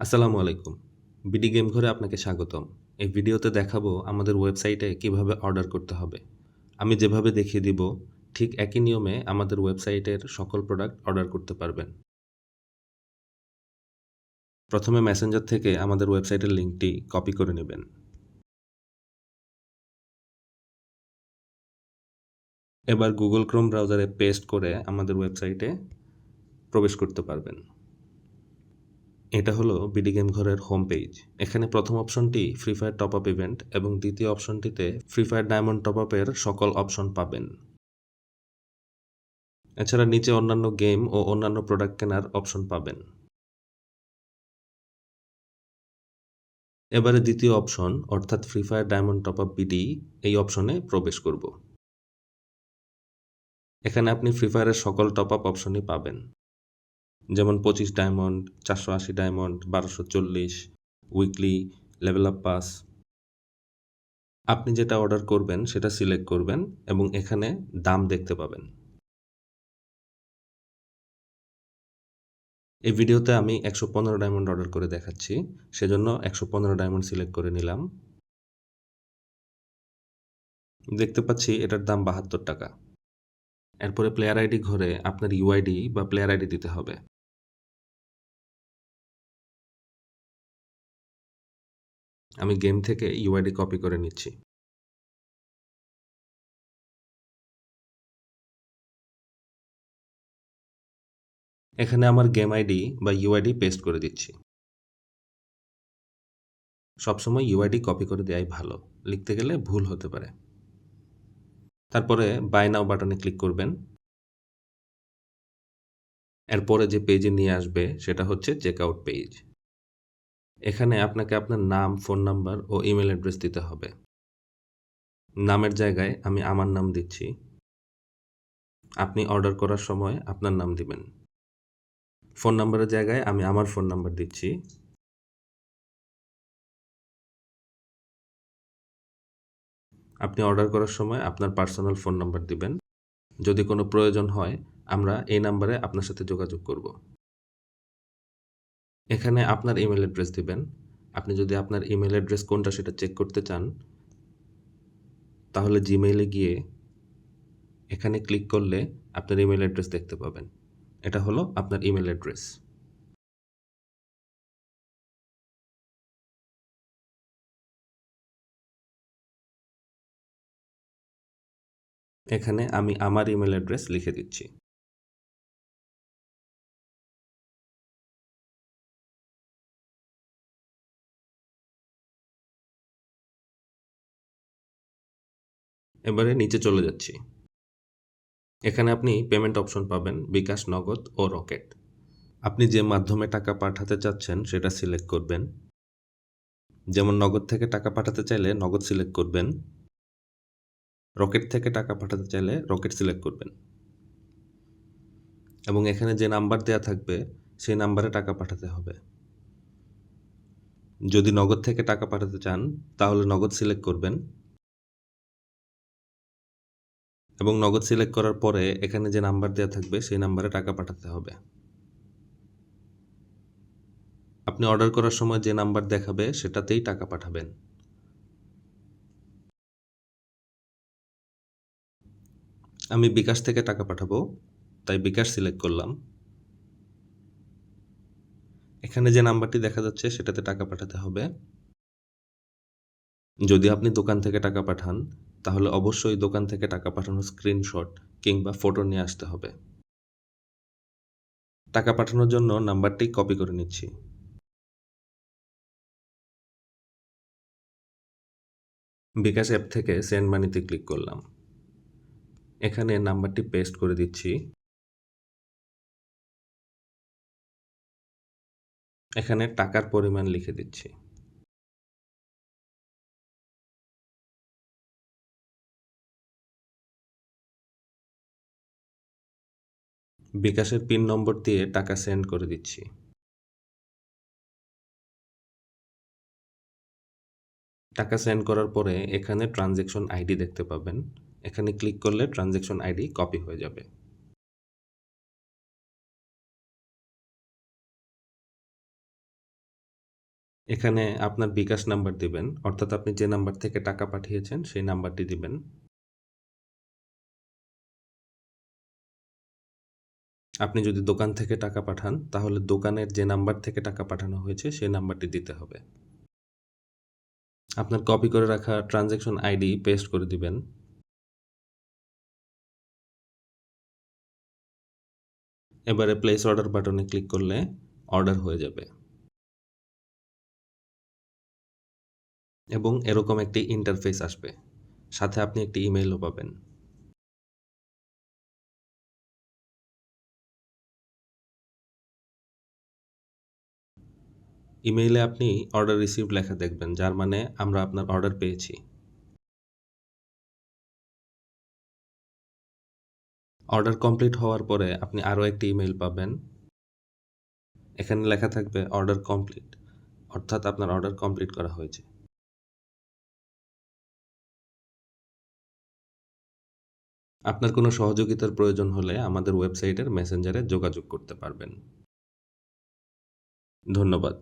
আসসালামু আলাইকুম। BD game ঘরে আপনাকে স্বাগতম। এই ভিডিওতে দেখাবো আমাদের ওয়েবসাইটে কীভাবে অর্ডার করতে হবে। আমি যেভাবে দেখিয়ে দিব, ঠিক একই নিয়মে আমাদের ওয়েবসাইটের সকল প্রোডাক্ট অর্ডার করতে পারবেন। প্রথমে মেসেঞ্জার থেকে আমাদের ওয়েবসাইটের লিঙ্কটি কপি করে নেবেন। এবার গুগল ক্রোম ব্রাউজারে পেস্ট করে আমাদের ওয়েবসাইটে প্রবেশ করতে পারবেন। এটা হলো বিডি গেম ঘরের হোম পেজ এখানে প্রথম অপশনটি free fire top up event এবং দ্বিতীয় অপশনটিতে ফ্রি ফায়ার ডায়মন্ড টপ আপের সকল অপশন পাবেন। এছাড়া নিচে অন্যান্য গেম ও অন্যান্য প্রোডাক্ট কেনার অপশন পাবেন। এবারে দ্বিতীয় অপশন অর্থাৎ free fire diamond top up BD এই অপশনে প্রবেশ করব। এখানে আপনি ফ্রি ফায়ারের সকল টপ আপ অপশনই পাবেন। যেমন পঁচিশ ডায়মন্ড, চারশো আশি ডায়মন্ড, বারোশো চল্লিশ, উইকলি, লেভেল আপ পাস। আপনি যেটা অর্ডার করবেন, সেটা সিলেক্ট করবেন এবং এখানে দাম দেখতে পাবেন। এই ভিডিওতে আমি একশো পনেরো ডায়মন্ড অর্ডার করে দেখাচ্ছি, সেজন্য একশো পনেরো ডায়মন্ড সিলেক্ট করে নিলাম। দেখতে পাচ্ছি এটার দাম বাহাত্তর টাকা। এরপরে প্লেয়ার আইডি ঘরে আপনার ইউআইডি বা প্লেয়ার আইডি দিতে হবে। আমি গেম থেকে ইউআইডি কপি করে নিচ্ছি। এখানে আমার গেম আইডি বা ইউআইডি পেস্ট করে দিচ্ছি। সবসময় ইউআইডি কপি করে দেওয়াই ভালো। লিখতে গেলে ভুল হতে পারে। তারপরে বাই নাও বাটনে ক্লিক করবেন। এরপরে যে পেজে নিয়ে আসবে, সেটা হচ্ছে চেক আউট পেজ এখানে আপনাকে আপনার নাম ফোন নাম্বার ও ইমেল অ্যাড্রেস দিতে হবে। নামের জায়গায় আমি আমার নাম দিচ্ছি। আপনি অর্ডার করার সময় আপনার নাম দিবেন। ফোন নাম্বারের জায়গায় আমি আমার ফোন নাম্বার দিচ্ছি। আপনি অর্ডার করার সময় আপনার পার্সোনাল ফোন নাম্বার দিবেন। যদি কোনো প্রয়োজন হয়, আমরা এই নাম্বারে আপনার সাথে যোগাযোগ করব। এখানে আপনার ইমেল অ্যাড্রেস দিবেন। আপনি যদি আপনার ইমেল অ্যাড্রেস কোনটা সেটা চেক করতে চান, তাহলে জিমেইলে গিয়ে এখানে ক্লিক করলে আপনার ইমেল অ্যাড্রেস দেখতে পাবেন। এটা হলো আপনার ইমেল অ্যাড্রেস এখানে আমি আমার ইমেল অ্যাড্রেস লিখে দিচ্ছি। এবারে নিচে চলে যাচ্ছি। এখানে আপনি পেমেন্ট অপশন পাবেন, বিকাশ, নগদ ও রকেট। আপনি যে মাধ্যমে টাকা পাঠাতে চাচ্ছেন, সেটা সিলেক্ট করবেন। যেমন নগদ থেকে টাকা পাঠাতে চাইলে নগদ সিলেক্ট করবেন। রকেট থেকে টাকা পাঠাতে চাইলে রকেট সিলেক্ট করবেন। এবং এখানে যে নাম্বার দেয়া থাকবে, সেই নাম্বারে টাকা পাঠাতে হবে। যদি নগদ থেকে টাকা পাঠাতে চান, তাহলে নগদ সিলেক্ট করবেন। এবং নগদ সিলেক্ট করার পরে এখানে যে নাম্বার দেওয়া থাকবে, সেই নাম্বারে টাকা পাঠাতে হবে। আপনি অর্ডার করার সময় যে নাম্বার দেখাবে, সেটাতেই টাকা পাঠাবেন। আমি বিকাশ থেকে টাকা পাঠাবো, তাই বিকাশ সিলেক্ট করলাম। এখানে যে নাম্বারটি দেখা যাচ্ছে, সেটাতে টাকা পাঠাতে হবে। যদি আপনি দোকান থেকে টাকা পাঠান তাহলে অবশ্যই দোকান থেকে টাকা পাঠানোর স্ক্রিনশট কিংবা ফটো নিয়ে আসতে হবে। টাকা পাঠানোর জন্য নাম্বারটি কপি করে নিচ্ছি। বিকাশ অ্যাপ থেকে সেন্ড মানিতে ক্লিক করলাম। এখানে নাম্বারটি পেস্ট করে দিচ্ছি। এখানে টাকার পরিমাণ লিখে দিচ্ছি। বিকাশের পিন নম্বর দিয়ে টাকা সেন্ড করে দিচ্ছি। টাকা সেন্ড করার পরে এখানে ট্রানজ্যাকশন আইডি দেখতে পাবেন। এখানে ক্লিক করলে ট্রানজ্যাকশন আইডি কপি হয়ে যাবে। এখানে আপনার বিকাশ নাম্বার দিবেন, অর্থাৎ আপনি যে নাম্বার থেকে টাকা পাঠিয়েছেন সেই নাম্বারটি দিবেন। আপনি যদি দোকান থেকে টাকা পাঠান, তাহলে দোকানের যে নাম্বার থেকে টাকা পাঠানো হয়েছে, সেই নাম্বারটি দিতে হবে। আপনার কপি করে রাখা ট্রানজ্যাকশন আইডি পেস্ট করে দিবেন। এবারে প্লেস অর্ডার বাটনে ক্লিক করলে অর্ডার হয়ে যাবে। এবং এরকম একটি ইন্টারফেস আসবে। সাথে আপনি একটি ইমেইলও পাবেন। ইমেইলে আপনি অর্ডার রিসিভড লেখা দেখবেন, যার মানে আমরা আপনার অর্ডার পেয়েছি। অর্ডার কমপ্লিট হওয়ার পরে আপনি আরও একটি ইমেইল পাবেন। এখানে লেখা থাকবে, অর্ডার কমপ্লিট অর্থাৎ আপনার অর্ডার কমপ্লিট করা হয়েছে। আপনার কোনো সহযোগিতার প্রয়োজন হলে আমাদের ওয়েবসাইটের মেসেঞ্জারে যোগাযোগ করতে পারবেন। ধন্যবাদ।